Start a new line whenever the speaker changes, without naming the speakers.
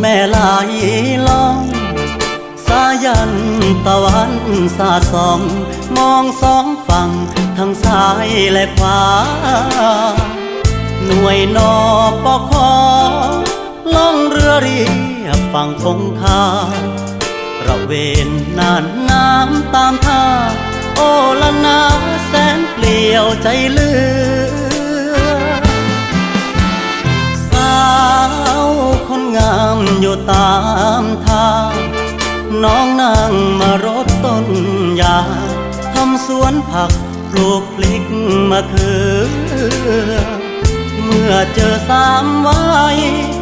แม่ล่อง สายันตะวันสาดส่อง มองสองฝั่งทั้งซ้ายและขวา หน่วยนอปอคอล่องเรือเรียบฝั่งคงคาระเวนน่านน้ำตามท่า โอละนาแสนเปลี่ยวใจเลือ อยู่ตามทาง น้องนั่งมารดต้นยาทำสวนผักปลูกพลิกมะเขือ เมื่อเจอสามวัยหัว